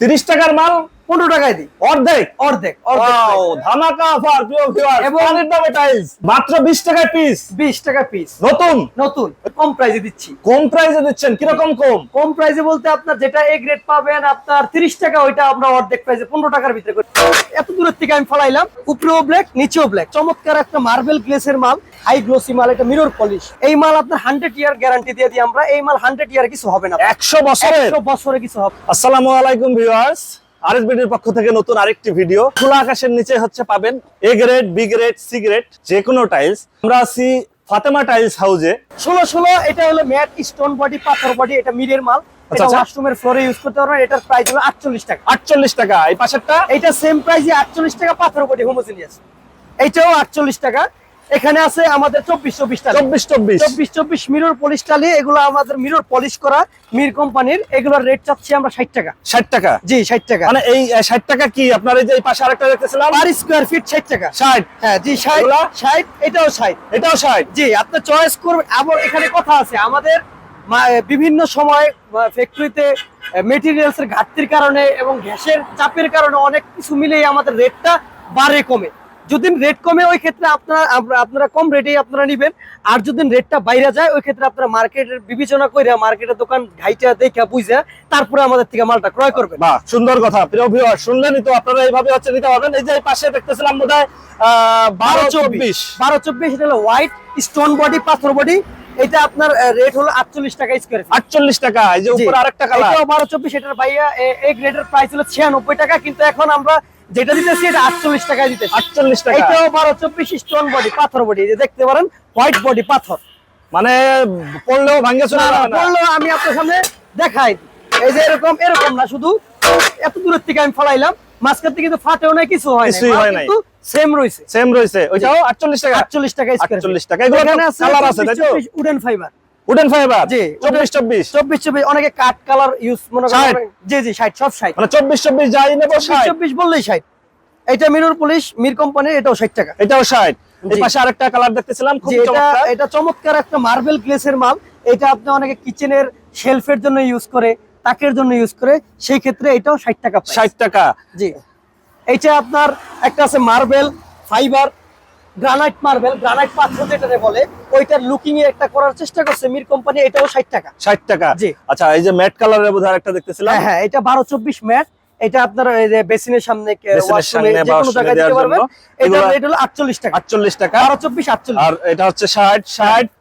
তিরিশ টাকার মাল পনেরো টাকায় দিই। অর্ধেক? অর্ধেক অর্ধেক। ধামাকা অফার এবং- এবং দামে টাইলস মাত্র 20 টাকায় পিস বিশ টাকা পিস নতুন? নতুন। কম প্রাইসে দিচ্ছি। কম প্রাইসে দিচ্ছেন? কীরকম কম? কম প্রাইসে বলতে আপনার যেটা এ গ্রেড পাবেন আপনার তিরিশ টাকা ওইটা আমরা অর্ধেক প্রাইসে পনেরো টাকার ভিতরে করি এত দূরের থেকে আমি ফলাইলাম। উপরেও ব্ল্যাক নিচেও ব্ল্যাক চমৎকার একটা মার্বেল গ্লেসের মাল। হাই গ্লোসি মাল এটা মিরর পলিশ এই মাল আপনার হান্ড্রেড ইয়ার গ্যারান্টি দিয়ে দিই আমরা। এই মাল হান্ড্রেড ইয়ার কিছু হবে না। 100 বছরের? একশো বছরে কিছু হবে। আসসালামু আলাইকুম ভিউয়ার্স আরএসবিডির পক্ষ থেকে নতুন আরেকটি ভিডিও। খোলা আকাশের নিচে হচ্ছে পাবেন A grade B grade C grade যে কোনো টাইলস আমরা আছি ফাতেমা টাইলস হাউজে ষোলো ষোলো এটা হলো ম্যাট স্টোন বডি পাথর বডি এটা মিরের মাল। এটা আচ্ছা। ওয়াশরুমের ফ্লোরে ইউজ করতে পারবেন এটার প্রাইস হলো আটচল্লিশ টাকা। 48 টাকা। এই পাশেরটা? এইটা সেম প্রাইসে আটচল্লিশ টাকা পাথর বডি হোমোজিনিয়াস এইটাও আটচল্লিশ টাকা। এখানে আছে আমাদের চব্বিশ চব্বিশ চব্বিশ 24 24 চব্বিশ চব্বিশ মিরর পলিশ টালি এগুলো আমাদের মিরর পলিশ করা মির কোম্পানির এগুলোর রেট চাচ্ছি আমরা ষাট টাকা। 60 টাকা? জি ষাট টাকা। মানে এই ষাট টাকা কি? আপনার এই যে পাশে আরেকটা দেখতেছিলাম। পার স্কোয়ার ফিট ষাট টাকা। 60 হ্যাঁ জি ষাট? ষাট এটাও ষাট। এটাও 60 জি আপনি চয়েস করবেন। আবার এখানে কথা আছে আমাদের বিভিন্ন সময় ফ্যাক্টরিতে মেটেরিয়ালস এর ঘাটতির কারণে এবং গ্যাসের চাপের কারণে অনেক কিছু মিলেই আমাদের রেটটা বাড়ে কমে। যদি রেট কমে ওই ক্ষেত্রে আপনারা আপনারা কম রেটেই আপনারা নেবেন। আর যদি রেটটা বাইরে যায় ওই ক্ষেত্রে আপনারা মার্কেটের বিবেচনা করে মার্কেটের দোকান ঘাইটা দেখা বুঝে তারপরে আমাদের থেকে মালটা ক্রয় করবেন। বাহ সুন্দর কথা। প্রিয় ভিউয়ার শুনলেনই তো আপনারা এইভাবে হচ্ছে নিতে পারবেন। এই যে পাশে দেখতেছিলাম বোধহয় বারো চব্বিশ। বারো চব্বিশ এটা হলো হোয়াইট স্টোন বডি পাথর বডি এটা আপনার রেট হলো আটচল্লিশ টাকা স্কোয়ার আটচল্লিশ টাকা এই যে। উপরে আরেকটা কালার বারো চব্বিশ এটার ভাইয়া এই গ্রেডের প্রাইস হলো ছিয়ানব্বই টাকা। কিন্তু এখন আমরা যেটা দিতেছি এটা আটচল্লিশ টাকায় দিতেছি। আটচল্লিশ টাকা। এটাও বারো চব্বিশ স্টোন বডি পাথর বডি যে দেখতে পারেন হোয়াইট বডি পাথর। মানে পড়লেও ভাঙ্গে চলে যাবে না? বলল আমি আপনার সামনে দেখাই। এই যে এরকম এরকম না শুধু এত দূরের থেকে আমি ফলাইলাম মাঝখান থেকে কিন্তু ফাটেও কিছু হয় কিছুই হয় নাই। সেম সেম ওইটাও টাকা। টাকা স্কোয়ার 48 টাকা। এগুলো এখানে আছে colour তাই তো? উডেন ফাইবার উডেন ফাইবার জি, অনেকে কালার ইউজ মনে ষাট। করেন জি জি ষাট সব ষাট। মানে চব্বিশ চব্বিশ যাই নেব বললেই ষাট। এটা মিরর পুলিশ মির কোম্পানির এটাও ষাট টাকা। এটাও ষাট। পাশে আরেকটা কালার দেখতেছিলাম এটা চমৎকার একটা মার্বেল গ্লেসের মাল। এটা আপনি অনেকে কিচেনের শেলফের জন্য ইউজ করে তাকের জন্য ইউজ করে সেই ক্ষেত্রে এটাও ষাট টাকা ষাট টাকা। জি। এইটা আপনার একটা আছে marble fibre granite marble. Granite পাথর বলে ওইটার লুকিং এ একটা করার চেষ্টা করছে মির কোম্পানি এটাও ষাট টাকা। ষাট টাকা। জি। আচ্ছা এই যে ম্যাট কালারের বোধহয় একটা দেখতেছিলাম। হ্যাঁ হ্যাঁ এটা বারো চব্বিশ ম্যাট। এটা আপনারা এই যে বেসিনের সামনে বেসিনের ওয়াশরুমে যে কোনো জায়গায় দিতে পারবেন। এটা এটা হলো আটচল্লিশ টাকা। আটচল্লিশ টাকা। বারো চব্বিশ আটচল্লিশ। আর এটা হচ্ছে।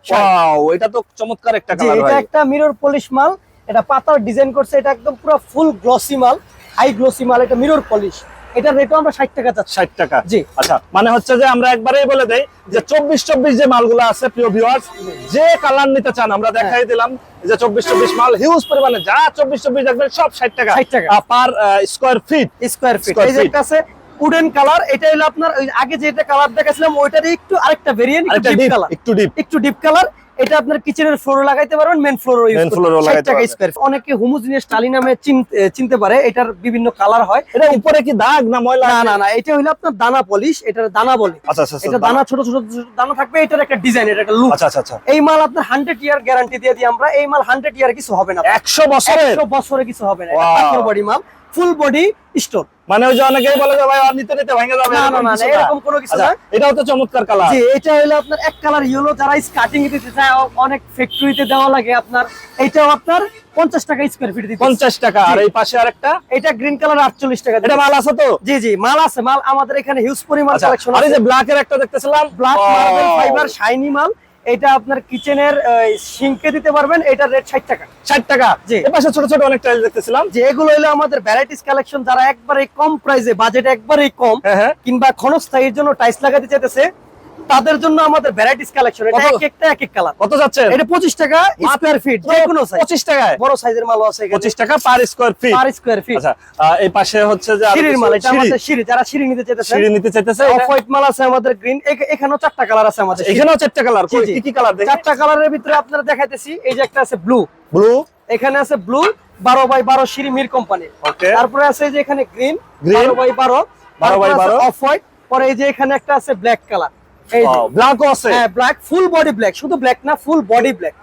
ওয়াও এটা তো চমৎকার একটা কালার এটা একটা মিরর পলিশ মাল। এটা পাতার ডিজাইন করছে এটা একদম পুরো ফুল গ্লসি মাল হাই গ্লসি মাল এটা মিরর পলিশ এটা রেটও আমরা ষাট টাকা চাচ্ছি। ষাট টাকা। জি। আচ্ছা মানে হচ্ছে যে আমরা একবারেই বলে দেই যে চব্বিশ চব্বিশ যে মালগুলো আছে প্রিয় ভিউয়ার্স যে কালার নিতে চান আমরা দেখাই দিলাম যে চব্বিশ চব্বিশ মাল হিউজ পরিমাণে যা চব্বিশ চব্বিশ দেখবেন সব ষাট টাকা। 60 টাকা। Per square feet square feet এই যে আছে উডেন কালার এটা হলো আপনার আগে যেটা কালার দেখাছিলাম ওইটারই একটু আরেকটা ভেরিয়েন্ট ডিপ ডিপ কালার একটু ডিপ একটু ডিপ কালার এটা আপনার কিচেনের ফ্লোরে লাগাইতে পারবেন মেন ফ্লোরে ইউজ floor এও টাকা। স্কয়ার অনেকে হোমোজিনিয়াস টালি নামে চিনতে পারে এটার বিভিন্ন কালার হয়। এটা উপরে কি দাগ না ময়লা না না না এটা হলো আপনার দানা পলিশ এটার দানা বলে। আচ্ছা আচ্ছা এটা দানা ছোট ছোট দানা থাকবে এটার একটা ডিজাইন এটা একটা লুক আচ্ছা আচ্ছা আচ্ছা। এই মাল আপনার হান্ড্রেড ইয়ার গ্যারান্টি দিয়ে দিই আমরা এই মাল হান্ড্রেড ইয়ার কিছু হবে না। একশো বছরের? একশো বছরে কিছু হবে না Wow. পাথর বডি মাল ফুল বডি স্টোর মানে ওই যে অনেকেই বলে যে ভাই আর নিতে নিতে ভেঙে যাবে না, না, না, এরকম কোনো কিছু আচ্ছা, না। এটাও তো চমৎকার কালার জি এটা হলো আপনার এক কালার ইয়েলো যারা স্কার্টিং দিতে চায় অনেক ফ্যাক্টরিতে দেওয়া লাগে আপনার। এটাও আপনার পঞ্চাশ টাকা স্কোয়ার ফিট দিতে পঞ্চাশ টাকা আর এই পাশে আরেকটা? এটা গ্রিন কালার আটচল্লিশ টাকা এটা মাল আছে তো? জি জি মাল আছে মাল আমাদের এখানে হিউজ পরিমাণ আচ্ছা কালেকশন আর এই যে ব্ল্যাক এর একটা দেখতেছিলাম? ব্ল্যাক মার্বেল ফাইবার শাইনি মাল এটা আপনার কিচেনের সিঙ্কে দিতে পারবেন এটা রেট ষাট টাকা। 60 টাকা? জি। পাশে ছোট ছোট অনেক টাইল দেখতেছিলাম। যে এগুলো হলো আমাদের ভ্যারাইটিস কালেকশন যারা একবারে কম প্রাইসে বাজেট একবারে কম হ্যাঁ হ্যাঁ। কিংবা ক্ষণস্থায়ীর জন্য টাইলস লাগাতে চাইতেছে তাদের জন্য আমাদের ভ্যারাইটিস কালেকশন এটা এক একটা এক এক কালার কত যাচ্ছে? এটা পঁচিশ টাকা স্কোয়ার ফিট যে কোনো সাইজ পঁচিশ টাকায়? বড় সাইজের মাল আছে এখানে। পঁচিশ টাকা per square feet per square feet আচ্ছা এই পাশে হচ্ছে যে সিঁড়ির মাল এটা আমাদের সিঁড়ি যারা সিঁড়ি নিতে চাইতেছে। সিঁড়ি নিতে চাইতেছে অফ হোয়াইট মাল আছে আমাদের গ্রিন এখানেও চারটা কালার আছে আমাদের এখানেও চারটা কালার। কি কি কালার দেখি? চারটা কালারের ভিতরে আপনারা দেখাইতেছি। এই যে একটা আছে ব্লু ব্লু এখানে আছে ব্লু বারো বাই বারো সিঁড়ি মির কোম্পানি ওকে তারপরে আছে এই যে এখানে গ্রিন Green, বারো বাই বারো। 12 by 12 অফ হোয়াইট পরে এই যে এখানে একটা আছে ব্ল্যাক কালার ব্ল্যাকও আছে। হ্যাঁ ব্ল্যাক ফুল বডি ব্ল্যাক শুধু ব্ল্যাক না ফুল বডি ব্ল্যাক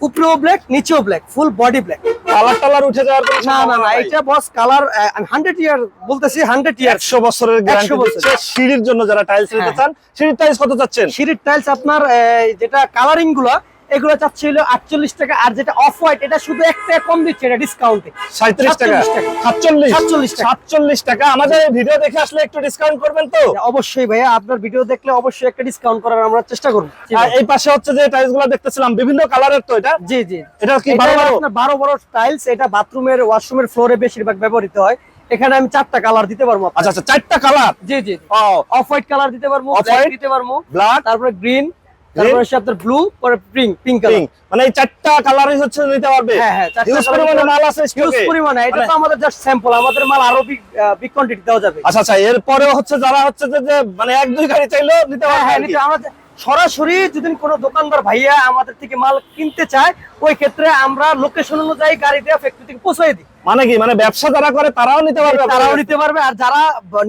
উপরেও ব্ল্যাক নিচেও black full body black colour টালার উঠে যাওয়ার না না না? এটা বস কালার হান্ড্রেড ইয়ার বলতেছি হান্ড্রেড ইয়ার একশো বছরের গ্যারান্টি দিচ্ছে সিঁড়ির জন্য যারা টাইলস নিতে হ্যাঁ। চান। সিঁড়ির টাইলস কত চাচ্ছেন? সিঁড়ির টাইলস আপনার যেটা কালারিংগুলো এগুলো চাচ্ছে হলো আটচল্লিশ টাকা আর যেটা অফ হোয়াইট এটা শুধু এক টাকা কম দিচ্ছে এটা ডিসকাউন্টে সাঁত্রিশ টাকা। 47 সাতচল্লিশ। টাকা। সাতচল্লিশ টাকা। আমাদের ভিডিও দেখে আসলে একটু ডিসকাউন্ট করবেন তো? অবশ্যই ভাইয়া। আপনার ভিডিও দেখলে অবশ্যই একটা ডিসকাউন্ট করার আমরা চেষ্টা করব। আর এই পাশে হচ্ছে যে টাইলসগুলো দেখতেছিলাম বিভিন্ন কালারের তো এটা? জি জি। এটা কি বারো বারো টাইলস এটা বাথরুমের ওয়াশরুমের ফ্লোরে বেশিরভাগ ব্যবহৃত হয়। এখানে আমি চারটা কালার দিতে পারব আচ্ছা আচ্ছা চারটা কালার জি জি অফ হোয়াইট কালার দিতে পারব দিতে পারব। ব্ল্যাক তারপরে গ্রিন তারপরে হচ্ছে আপনার ব্লু পরে পিঙ্ক পিঙ্ক কালার মানে এই চারটা কালারই হচ্ছে নিতে পারবে? হ্যাঁ, হ্যাঁ, হিউজ পরিমাণে মাল আছে স্টকে পরিমাণে এটা মানে- তো আমাদের জাস্ট স্যাম্পল আমাদের মাল আরও বিগ কোয়ান্টিটি দেওয়া যাবে। আচ্ছা আচ্ছা এরপরেও হচ্ছে যারা হচ্ছে যে মানে এক দুই গাড়ি চাইলেও নিতে হ্যাঁ পারবে হ্যাঁ নিতে আমরা সরাসরি যদি কোনো দোকানদার ভাইয়া আমাদের থেকে মাল কিনতে চায় ওই ক্ষেত্রে আমরা লোকেশন অনুযায়ী গাড়ি দেওয়া ফ্যাক্টরি থেকে পৌঁছাই দিই। মানে কি? মানে ব্যবসা যারা করে তারাও নিতে পারবে তারাও নিতে পারবে আর যারা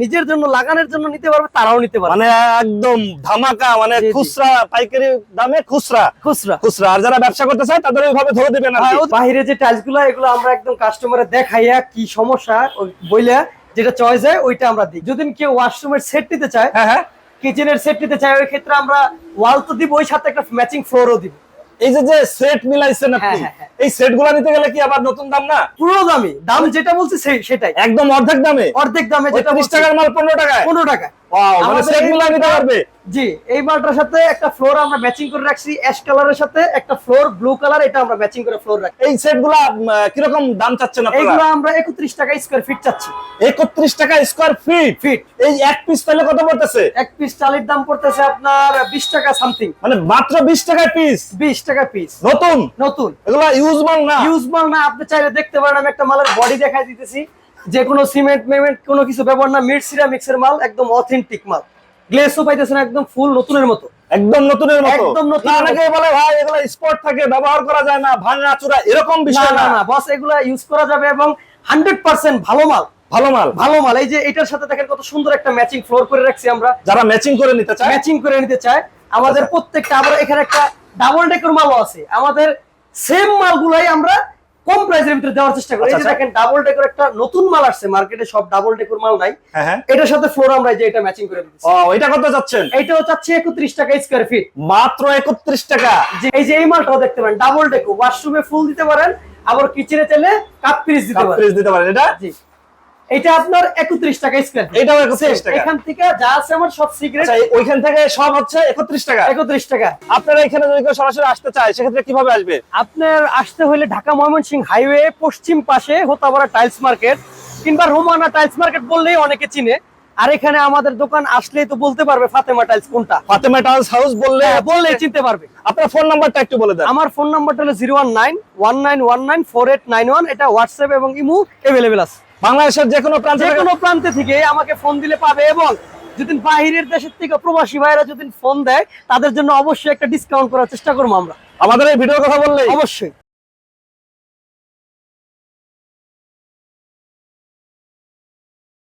নিজের জন্য লাগানোর জন্য নিতে পারবে তারাও নিতে পারবে। মানে একদম ধামাকা মানে। খুচরা পাইকারি দামে খুচরা। খুচরা। খুচরা। আর যারা ব্যবসা করতে চায় তাদের ওইভাবে ধরে দিবেন। ও বাইরে যে টাইলসগুলো এগুলো আমরা একদম কাস্টমারে দেখাইয়া কি সমস্যা বইলা যেটা চয়েস হয় ওইটা আমরা দিই। যদি কেউ ওয়াশরুমের সেট নিতে চায় হ্যাঁ হ্যাঁ। কিচেনের সেট নিতে চায় ওই ক্ষেত্রে আমরা ওয়াল তো দিব ওই সাথে একটা ম্যাচিং ফ্লোরও দিব। এই যে যে সেট মিলাইছেন আপনি হ্যাঁ, হ্যাঁ, হ্যাঁ। এই সেটগুলা নিতে গেলে কি আবার নতুন দাম না? পুরো দামি দাম যেটা বলছি সেই- সেটাই। একদম অর্ধেক দামে? অর্ধেক দামে যেটা বিশ টাকার মাল পনেরো টাকায়? পনেরো টাকা মানে আমাদের সেট এই মিলা নিতে পারবে? জি এই মালটার সাথে একটা ফ্লোর আমরা ম্যাচিং করে রাখছি অ্যাশ কালারের সাথে একটা ফ্লোর ব্লু কালার এটা আমরা ম্যাচিং করে ফ্লোর রাখছি। এই সেট কীরকম দাম চাচ্ছেন এইগুলো আপনারা আমরা একত্রিশ টাকা স্কোয়ার ফিট চাচ্ছি। একত্রিশ টাকা স্কোয়ার ফিট ফিট এই এক পিস তাহলে কত পড়তেছে? এক পিস চালের দাম পড়তেছে আপনার বিশ টাকা সামথিং মানে মাত্র বিশ টাকায় পিস বিশ টাকা পিস নতুন? নতুন। এগুলা ইউজ মাল না? ইউজ মাল না আপনি চাইলে দেখতে পারেন আমি একটা মালের বডি দেখাই দিতেছি। যে কোনো সিমেন্ট মেমেন্ট কোনো কিছু ব্যবহার না। মিড সিরামিক্সের মাল একদম অথেন্টিক মাল। গ্লেসও পাইতেছেন একদম ফুল নতুনের মতো। একদম নতুনের মতো। একদম নতুনের না, অনেকে বলে ভাই এগুলা স্পট থাকে ব্যবহার করা যায় না ভাঙা চূড়া এরকম বিষয় না না। বস এগুলা ইউজ করা যাবে এবং হান্ড্রেড পার্সেন্ট ভালো মাল। ভালো মাল। ভালো মাল। এই যে এটার সাথে দেখেন কত সুন্দর একটা ম্যাচিং ফ্লোর করে রাখছি আমরা। যারা ম্যাচিং করে নিতে চায়। ম্যাচিং করে নিতে চায়। আমাদের আচ্ছা। প্রত্যেকটা আবার এখানে একটা ডাবল ডেকর মালও আছে। আমাদের সেম মালগুলাই আমরা কম প্রাইসের ভিতরে দেওয়ার চেষ্টা করি। এই যে আচ্ছা, আচ্ছা। দেখেন ডাবল ডেকোর একটা নতুন মাল আসছে। মার্কেটে সব ডাবল ডেকোর মাল নাই। হ্যাঁ হ্যাঁ। এটার সাথে ফ্লোর আমরা যে এটা ম্যাচিং করে দিচ্ছি। ও এটা কত যাচ্ছেন? চাচ্ছে একত্রিশ টাকা স্কোয়ার ফিট মাত্র একত্রিশ টাকা। যে এই যে এই মালটাও দেখতে পারেন ডাবল ডেকো ওয়াশরুমে ফুল দিতে পারেন আবার কিচেনে চলে কাপ পিস দিতে পারেন। ফ্রিজ দিতে পারেন। এটা? জি। এটা আপনার একত্রিশ টাকা স্কোয়ার এটাও 31 টাকা। এখান থেকে যা আছে আমার সব সিক্রেট আচ্ছা ওইখান থেকে সব হচ্ছে একত্রিশ টাকা? একত্রিশ টাকা। আপনারা এখানে যদি কেউ সরাসরি আসতে চায় সেক্ষেত্রে কীভাবে আসবে? আপনার আসতে হলে ঢাকা ময়মনসিংহ হাইওয়ে পশ্চিম পাশে টাইলস মার্কেট কিংবা রোমানা টাইলস মার্কেট বললেই অনেকে চিনে। আর এখানে আমাদের দোকান আসলেই তো বলতে পারবে ফাতেমা টাইলস কোনটা। ফাতেমা টাউন্স হাউস বললে হ্যাঁ, বললেই চিনতে পারবে। আপনার ফোন নাম্বারটা একটু বলে দেন। আমার ফোন নাম্বারটা হলো zero one nine one nine one nine four eight nine one এটা হোয়াটসঅ্যাপ এবং ইমু অ্যাভেলেবেল আছে। বাংলাদেশের যে কোনো প্রান্তে যে কোনো প্রান্তে থেকে আমাকে ফোন দিলে পাবে এবং যদি বাহিরের দেশের থেকে প্রবাসী ভাইরা যদি ফোন দেয় তাদের জন্য অবশ্যই একটা ডিসকাউন্ট করার চেষ্টা করব আমরা। আমাদের এই ভিডিওর কথা বললে অবশ্যই।